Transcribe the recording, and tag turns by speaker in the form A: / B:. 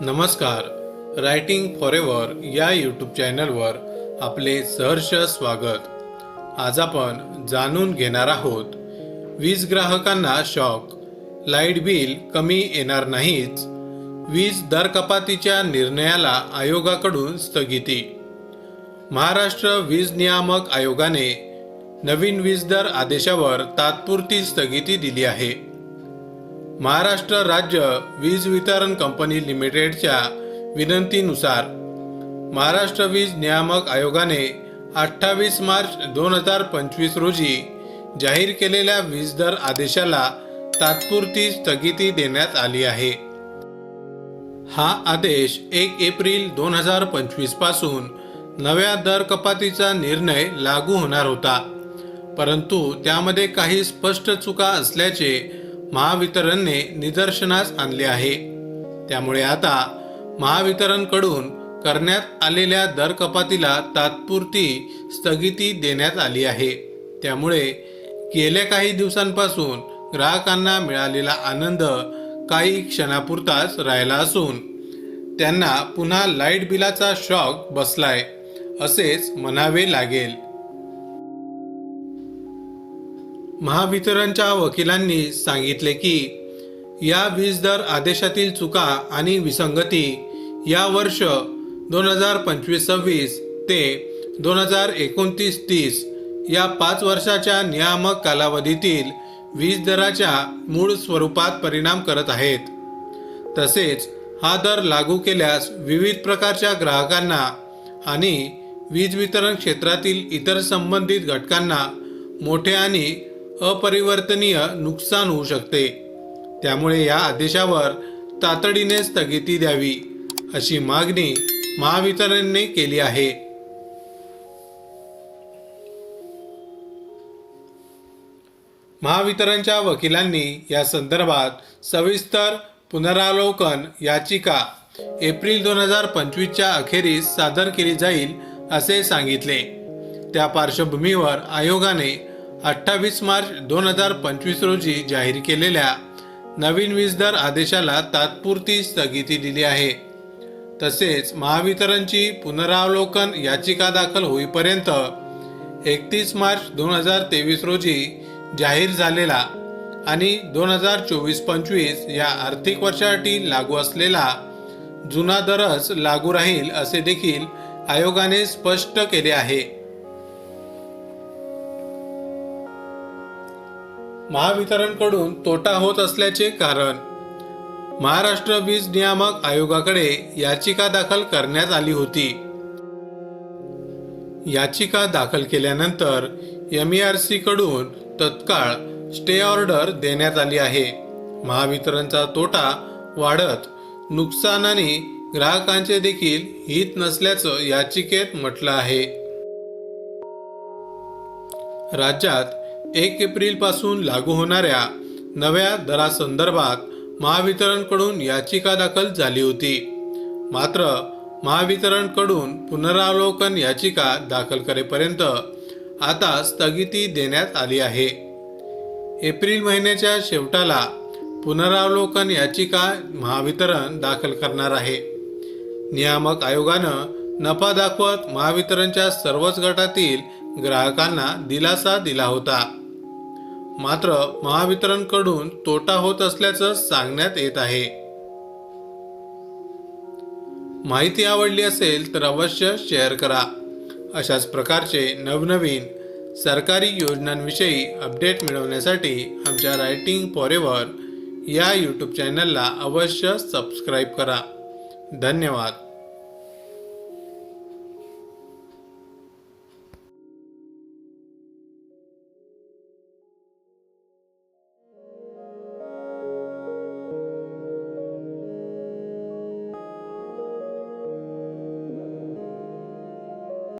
A: नमस्कार. Writing forever या YouTube चॅनलवर आपले सहर्ष स्वागत. आज आपण जाणून घेणार आहोत वीज ग्राहकांना शॉक लाइट बिल कमी येणार नाहीच वीज दर कपातीच्या निर्णयाला आयोगाकडून स्थगिती. महाराष्ट्र वीज नियामक आयोगाने नवीन वीज दर आदेशावर तात्पुरती स्थगिती दिली आहे. महाराष्ट्र राज्य वीज वितरण कंपनी लिमिटेडच्या विनंतीनुसार महाराष्ट्र वीज नियामक आयोगाने अठ्ठावीस मार्च दोन हजार पंचवीस रोजी जाहीर केलेल्या वीज दर आदेशाला तात्पुरती स्थगिती देण्यात आली आहे. हा आदेश एक एप्रिल दोन हजार पंचवीसपासून नव्या दर कपातीचा निर्णय लागू होणार होता. परंतु त्यामध्ये काही स्पष्ट चुका असल्याचे महावितरणने निदर्शनास आणले आहे. त्यामुळे आता महावितरणकडून करण्यात आलेल्या दर कपातीला तात्पुरती स्थगिती देण्यात आली आहे. त्यामुळे गेल्या काही दिवसांपासून ग्राहकांना मिळालेला आनंद काही क्षणापुरताच राहिला असून त्यांना पुन्हा लाइट बिलाचा शॉक बसलाय असेच म्हणावे लागेल. महावितरणच्या वकिलांनी सांगितले की या वीज दर आदेशातील चुका आणि विसंगती या वर्ष दोन हजार पंचवीस सव्वीस ते दोन हजार एकोणतीस तीस या पाच वर्षाच्या नियामक कालावधीतील वीज दराच्या मूळ स्वरूपात परिणाम करत आहेत. तसेच हा दर लागू केल्यास विविध प्रकारच्या ग्राहकांना आणि वीज वितरण क्षेत्रातील इतर संबंधित घटकांना मोठे आणि अपरिवर्तनीय नुकसान होऊ शकते. त्यामुळे या आदेशावर तातडीने स्थगिती द्यावी अशी मागणी महावितरणने केली आहे. महावितरणच्या वकिलांनी या संदर्भात सविस्तर पुनरावलोकन याचिका एप्रिल दोन हजार पंचवीसच्या अखेरीस सादर केली जाईल असे सांगितले. त्या पार्श्वभूमीवर आयोगाने अठ्ठावीस मार्च दोन हजार पंचवीस रोजी जाहीर केलेल्या नवीन वीज दर आदेशाला तात्पुरती स्थगिती दिली आहे. तसेच महावितरणची पुनरावलोकन याचिका दाखल होईपर्यंत एकतीस मार्च दोन हजार तेवीस रोजी जाहीर झालेला आणि दोन हजार चोवीस पंचवीस या आर्थिक वर्षासाठी लागू असलेला जुना दरच लागू राहील असे देखील आयोगाने स्पष्ट केले आहे. महावितरणकडून तोटा होत असल्याचे कारण. महाराष्ट्र वीज नियामक आयोगाकडे याचिका दाखल करण्यात आली होती. याचिका दाखल केल्यानंतर एम ई सी कडून तत्काळ स्टे ऑर्डर देण्यात आली आहे. महावितरणचा तोटा वाढत नुकसानाने ग्राहकांचे देखील हित नसल्याचं याचिकेत म्हटलं आहे. राज्यात एक एप्रिलपासून लागू होणाऱ्या नव्या दरासंदर्भात महावितरणकडून याचिका दाखल झाली होती. मात्र महावितरणकडून पुनरावलोकन याचिका दाखल करेपर्यंत आता स्थगिती देण्यात आली आहे. एप्रिल महिन्याच्या शेवटाला पुनरावलोकन याचिका महावितरण दाखल करणार आहे. नियामक आयोगानं नफा दाखवत महावितरणच्या सर्वच गटातील ग्राहकांना दिलासा दिला होता. मात्र महावितरणकडून तोटा होत असल्याचं सांगण्यात येत आहे. माहिती आवडली असेल तर अवश्य शेअर करा. अशाच प्रकारचे नवनवीन सरकारी योजनांविषयी अपडेट मिळवण्यासाठी आमच्या रायटिंग फॉरेवर या यूट्यूब चॅनलला अवश्य सबस्क्राईब करा. धन्यवाद.